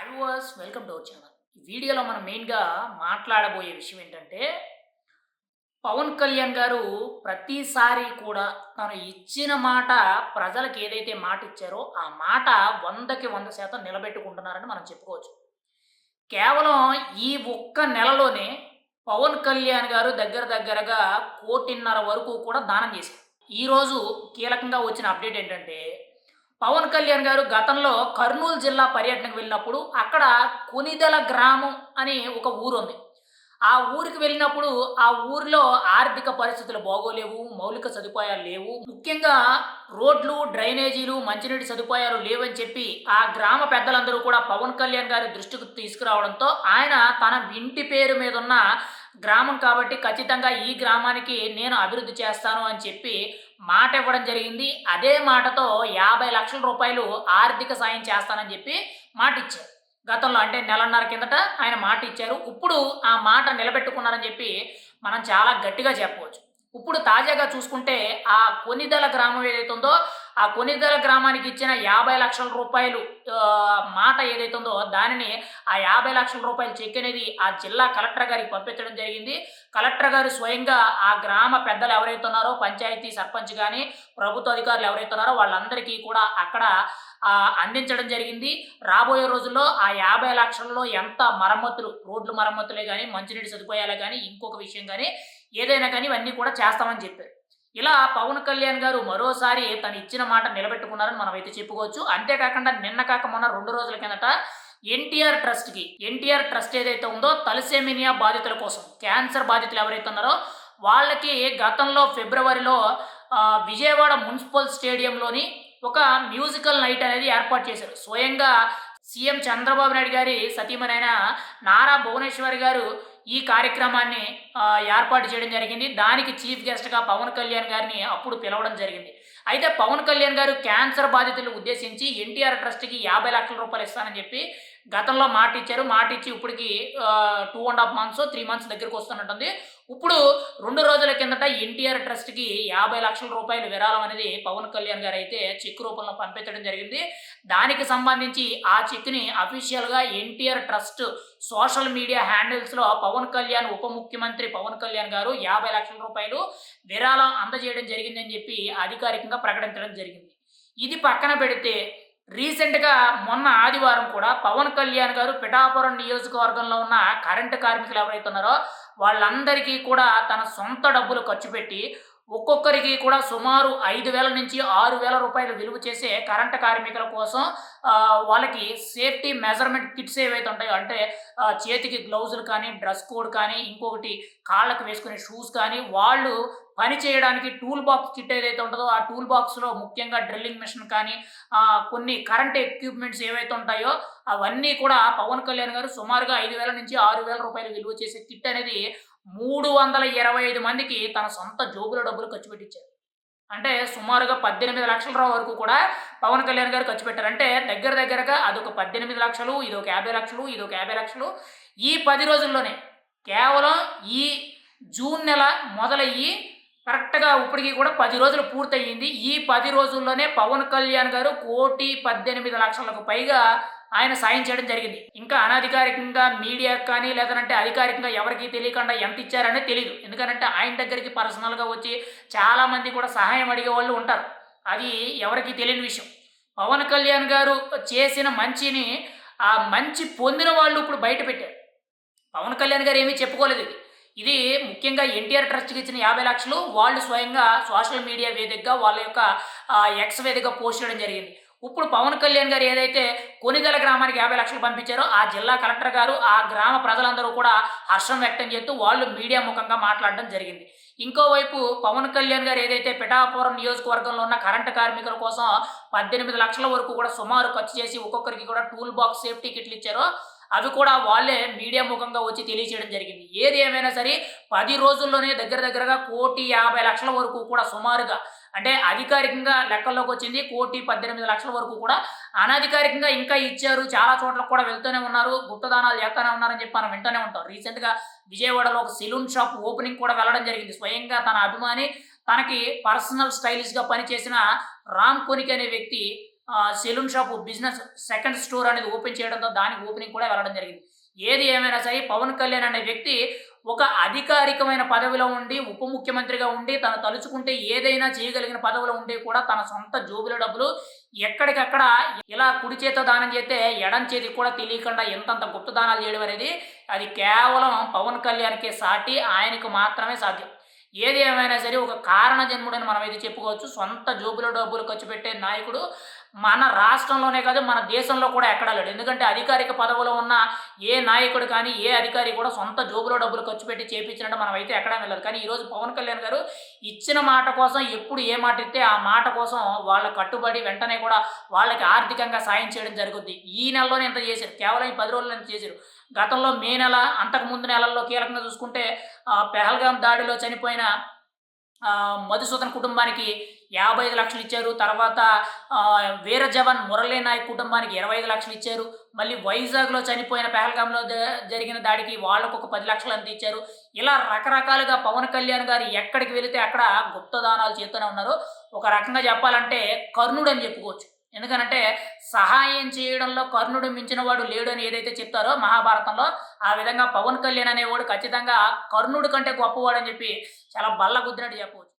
Viewers welcome to our channel ఈ వీడియోలో మనం మెయిన్గా మాట్లాడబోయే విషయం ఏంటంటే పవన్ కళ్యాణ్ గారు ప్రతిసారి కూడా తను ఇచ్చిన మాట ప్రజలకు ఏదైతే మాట ఇచ్చారో ఆ మాట వందకి వంద శాతం నిలబెట్టుకుంటున్నారని మనం చెప్పుకోవచ్చు. కేవలం ఈ ఒక్క నెలలోనే పవన్ కళ్యాణ్ గారు దగ్గర దగ్గరగా కోటిన్నర వరకు కూడా దానం చేశారు. ఈరోజు కీలకంగా వచ్చిన అప్డేట్ ఏంటంటే పవన్ కళ్యాణ్ గారు గతంలో కర్నూలు జిల్లా పర్యటనకు వెళ్ళినప్పుడు అక్కడ కొనిదల గ్రామం అని ఒక ఊరుంది. ఆ ఊరికి వెళ్ళినప్పుడు ఆ ఊరిలో ఆర్థిక పరిస్థితులు బాగోలేవు మౌలిక సదుపాయాలు లేవు. ముఖ్యంగా రోడ్లు డ్రైనేజీలు మంచినీటి సదుపాయాలు లేవని చెప్పి ఆ గ్రామ పెద్దలందరూ కూడా పవన్ కళ్యాణ్ గారి దృష్టికి తీసుకురావడంతో ఆయన తన ఇంటి పేరు మీద ఉన్న గ్రామం కాబట్టి ఖచ్చితంగా ఈ గ్రామానికి నేను అభివృద్ధి చేస్తాను అని చెప్పి మాట ఇవ్వడం జరిగింది. అదే మాటతో యాభై లక్షల రూపాయలు ఆర్థిక సాయం చేస్తానని చెప్పి మాట ఇచ్చారు. గతంలో అంటే నెలన్నర కిందట ఆయన మాట ఇచ్చారు. ఇప్పుడు ఆ మాట నిలబెట్టుకున్నారని చెప్పి మనం చాలా గట్టిగా చెప్పవచ్చు. ఇప్పుడు తాజాగా చూసుకుంటే ఆ కొనిదల గ్రామం ఏదైతే ఉందో ఆ కొనిదల గ్రామానికి ఇచ్చిన యాభై లక్షల రూపాయలు మాట ఏదైతే ఉందో దానిని ఆ యాభై లక్షల రూపాయల చెక్ అనేది ఆ జిల్లా కలెక్టర్ గారికి పంపించడం జరిగింది. కలెక్టర్ గారు స్వయంగా ఆ గ్రామ పెద్దలు ఎవరైతే ఉన్నారో పంచాయతీ సర్పంచ్ కానీ ప్రభుత్వ అధికారులు ఎవరైతే ఉన్నారో వాళ్ళందరికీ కూడా అక్కడ అందించడం జరిగింది. రాబోయే రోజుల్లో ఆ యాభై లక్షల్లో ఎంత మరమ్మతులు రోడ్లు మరమ్మతులే కానీ మంచినీటి సదుపాయాలే కానీ ఇంకొక విషయం కానీ ఏదైనా కానీ ఇవన్నీ కూడా చేస్తామని చెప్పారు. ఇలా పవన్ కళ్యాణ్ గారు మరోసారి తను ఇచ్చిన మాట నిలబెట్టుకున్నారని మనం అయితే చెప్పుకోవచ్చు. అంతేకాకుండా నిన్న కాక మొన్న రెండు రోజుల కిందట ఎన్టీఆర్ ట్రస్ట్కి ఎన్టీఆర్ ట్రస్ట్ ఏదైతే ఉందో తలసేమినియా బాధితుల కోసం క్యాన్సర్ బాధితులు ఎవరైతే ఉన్నారో వాళ్ళకి గతంలో ఫిబ్రవరిలో విజయవాడ మున్సిపల్ స్టేడియంలోని ఒక మ్యూజికల్ నైట్ అనేది ఏర్పాటు చేశారు. స్వయంగా సీఎం చంద్రబాబు నాయుడు గారి సతీమనైన నారా భువనేశ్వర్ గారు ఈ కార్యక్రమాన్ని ఏర్పాటు చేయడం జరిగింది. దానికి చీఫ్ గెస్ట్గా పవన్ కళ్యాణ్ గారిని అప్పుడు పిలవడం జరిగింది. అయితే పవన్ కళ్యాణ్ గారు క్యాన్సర్ బాధితులు ఉద్దేశించి ఎన్టీఆర్ ట్రస్ట్కి యాభై లక్షల రూపాయలు ఇస్తానని చెప్పి గతంలో మాట ఇచ్చారు. మాట ఇచ్చి ఇప్పటికి two and half months three months దగ్గరకు వస్తున్నట్టుంది. ఇప్పుడు రెండు రోజుల కిందట ఎన్టీఆర్ ట్రస్ట్కి యాభై లక్షల రూపాయలు విరాళం అనేది పవన్ కళ్యాణ్ గారు అయితే చెక్ రూపంలో పంపించడం జరిగింది. దానికి సంబంధించి ఆ చెక్ని అఫీషియల్గా ఎన్టీఆర్ ట్రస్ట్ సోషల్ మీడియా హ్యాండిల్స్లో పవన్ కళ్యాణ్ ఉప ముఖ్యమంత్రి పవన్ కళ్యాణ్ గారు యాభై లక్షల రూపాయలు విరాళం అందజేయడం జరిగిందని చెప్పి అధికారికంగా ప్రకటించడం జరిగింది. ఇది పక్కన పెడితే రీసెంట్గా మొన్న ఆదివారం కూడా పవన్ కళ్యాణ్ గారు పిఠాపురం నియోజకవర్గంలో ఉన్న కరెంటు కార్మికులు ఎవరైతే ఉన్నారో వాళ్ళందరికీ కూడా తన సొంత డబ్బులు ఖర్చు పెట్టి ఒక్కొక్కరికి కూడా సుమారు ఐదు వేల నుంచి ఆరు వేల రూపాయలు విలువ చేసే కరెంట్ కార్మికుల కోసం వాళ్ళకి సేఫ్టీ మెజర్మెంట్ కిట్స్ ఏవైతే ఉంటాయో అంటే చేతికి గ్లౌజులు కానీ డ్రెస్ కోడ్ కానీ ఇంకొకటి కాళ్ళకు వేసుకునే షూస్ కానీ వాళ్ళు పని చేయడానికి టూల్ బాక్స్ కిట్ ఏదైతే ఉంటుందో ఆ టూల్ బాక్స్లో ముఖ్యంగా డ్రిల్లింగ్ మిషన్ కానీ కొన్ని కరెంట్ ఎక్విప్మెంట్స్ ఏవైతే ఉంటాయో అవన్నీ కూడా పవన్ కళ్యాణ్ గారు సుమారుగా ఐదు వేల నుంచి ఆరు వేల రూపాయలు విలువ చేసే కిట్ అనేది మూడు వందల ఇరవై ఐదు మందికి తన సొంత జోబుల డబ్బులు ఖర్చు పెట్టించారు అంటే సుమారుగా పద్దెనిమిది లక్షల రూపాయల వరకు కూడా పవన్ కళ్యాణ్ గారు ఖర్చు పెట్టారు. అంటే దగ్గర దగ్గరగా అదొక పద్దెనిమిది లక్షలు ఇదొక యాభై లక్షలు ఇదొక యాభై లక్షలు. ఈ పది రోజుల్లోనే కేవలం ఈ జూన్ నెల మొదలయ్యి కరెక్ట్గా ఇప్పటికీ కూడా పది రోజులు పూర్తయింది ఈ పది రోజుల్లోనే పవన్ కళ్యాణ్ గారు కోటి పద్దెనిమిది లక్షలకు పైగా ఆయన సాయం చేయడం జరిగింది. ఇంకా అనధికారికంగా మీడియాకి కానీ లేదంటే అధికారికంగా ఎవరికి తెలియకుండా ఎంత ఇచ్చారనే తెలియదు ఎందుకంటే ఆయన దగ్గరికి పర్సనల్గా వచ్చి చాలామంది కూడా సహాయం అడిగే వాళ్ళు ఉంటారు. అది ఎవరికి తెలియని విషయం. పవన్ కళ్యాణ్ గారు చేసిన మంచిని ఆ మంచి పొందిన వాళ్ళు ఇప్పుడు బయట పెట్టారు. పవన్ కళ్యాణ్ గారు ఏమీ చెప్పుకోలేదు ఇది. ఇది ముఖ్యంగా ఎన్టీఆర్ ట్రస్ట్కి ఇచ్చిన యాభై లక్షలు వాళ్ళు స్వయంగా సోషల్ మీడియా వేదికగా వాళ్ళ యొక్క ఎక్స్ వేదికగా పోస్ట్ చేయడం జరిగింది. ఇప్పుడు పవన్ కళ్యాణ్ గారు ఏదైతే కొనిదెల గ్రామానికి యాభై లక్షలు పంపించారో ఆ జిల్లా కలెక్టర్ గారు ఆ గ్రామ ప్రజలందరూ కూడా హర్షం వ్యక్తం చేస్తూ వాళ్ళు మీడియా ముఖంగా మాట్లాడడం జరిగింది. ఇంకోవైపు పవన్ కళ్యాణ్ గారు ఏదైతే పిఠాపురం నియోజకవర్గంలో ఉన్న కరెంటు కార్మికుల కోసం పద్దెనిమిది లక్షల వరకు కూడా సుమారు ఖర్చు చేసి ఒక్కొక్కరికి కూడా టూల్ బాక్స్ సేఫ్టీ కిట్లు ఇచ్చారో అవి కూడా వాళ్ళే మీడియా ముఖంగా వచ్చి తెలియచేయడం జరిగింది. ఏది ఏమైనా సరే పది రోజుల్లోనే దగ్గర దగ్గరగా కోటి యాభై లక్షల వరకు కూడా సుమారుగా అంటే అధికారికంగా లెక్కల్లోకి వచ్చింది. కోటి పద్దెనిమిది లక్షల వరకు కూడా అనధికారికంగా ఇంకా ఇచ్చారు. చాలా చోట్ల కూడా వెళ్తూనే ఉన్నారు. గుప్తదానాలు చేస్తూనే ఉన్నారని చెప్పి మనం వింటూనే ఉంటాం. రీసెంట్గా విజయవాడలో ఒక సెలూన్ షాప్ ఓపెనింగ్ కూడా వెళ్ళడం జరిగింది. స్వయంగా తన అభిమాని తనకి పర్సనల్ స్టైలిష్గా పనిచేసిన రామ్ కొనిక్ అనే వ్యక్తి saloon shop business second store అనేది ఓపెన్ చేయడంతో దానికి ఓపెనింగ్ కూడా వెళ్ళడం జరిగింది. ఏది ఏమైనా సరే పవన్ కళ్యాణ్ అనే వ్యక్తి ఒక అధికారికమైన పదవిలో ఉండి ఉప ముఖ్యమంత్రిగా ఉండి తను తలుచుకుంటే ఏదైనా చేయగలిగిన పదవిలో ఉండి కూడా తన సొంత జోబుల డబ్బులు ఎక్కడికక్కడ ఇలా కుడి చేత దానం చేస్తే ఎడం చేతికి కూడా తెలియకుండా ఎంతంత గుప్త దానాలు చేయడం అనేది అది కేవలం పవన్ కళ్యాణ్కి సాటి ఆయనకు మాత్రమే సాధ్యం. ఏది ఏమైనా సరే ఒక కారణ జన్ముడని మనం అయితే చెప్పుకోవచ్చు. సొంత జోబుల డబ్బులు ఖర్చు పెట్టే నాయకుడు మన రాష్ట్రంలోనే కాదు మన దేశంలో కూడా ఎక్కడా లేడు. ఎందుకంటే అధికారిక పదవులో ఉన్న ఏ నాయకుడు కానీ ఏ అధికారి కూడా సొంత జోబులో డబ్బులు ఖర్చు పెట్టి చేపించినట్టు మనం అయితే ఎక్కడా వెళ్ళదు కానీ ఈరోజు పవన్ కళ్యాణ్ గారు ఇచ్చిన మాట కోసం ఎప్పుడు ఏ మాట ఇస్తే ఆ మాట కోసం వాళ్ళ కట్టుబడి వెంటనే కూడా వాళ్ళకి ఆర్థికంగా సాయం చేయడం జరుగుద్ది. ఈ నెలలోనే ఇంత చేశారు. కేవలం ఈ పది రోజులు చేశారు. గతంలో మే నెల అంతకు ముందు నెలల్లో కీలకంగా చూసుకుంటే పెహల్గాం దాడిలో చనిపోయిన మధుసూదన్ కుటుంబానికి యాభై ఐదు లక్షలు ఇచ్చారు. తర్వాత వీర జవాన్ మురళీ నాయక్ కుటుంబానికి ఇరవై ఐదు లక్షలు ఇచ్చారు. మళ్ళీ వైజాగ్లో చనిపోయిన పెహల్గాంలో జరిగిన దాడికి వాళ్ళకు ఒక పది లక్షలు అంత ఇచ్చారు. ఇలా రకరకాలుగా పవన్ కళ్యాణ్ గారు ఎక్కడికి వెళితే అక్కడ గుప్తదానాలు చేస్తూనే ఉన్నారు. ఒక రకంగా చెప్పాలంటే కర్ణుడు అని చెప్పుకోవచ్చు. ఎందుకనంటే సహాయం చేయడంలో కర్ణుడు మించిన వాడు లేడు అని ఏదైతే చెప్తారో మహాభారతంలో ఆ విధంగా పవన్ కళ్యాణ్ అనేవాడు ఖచ్చితంగా కర్ణుడి కంటే గొప్పవాడు అని చెప్పి చాలా బల్ల గుద్దినట్టు చెప్పవచ్చు.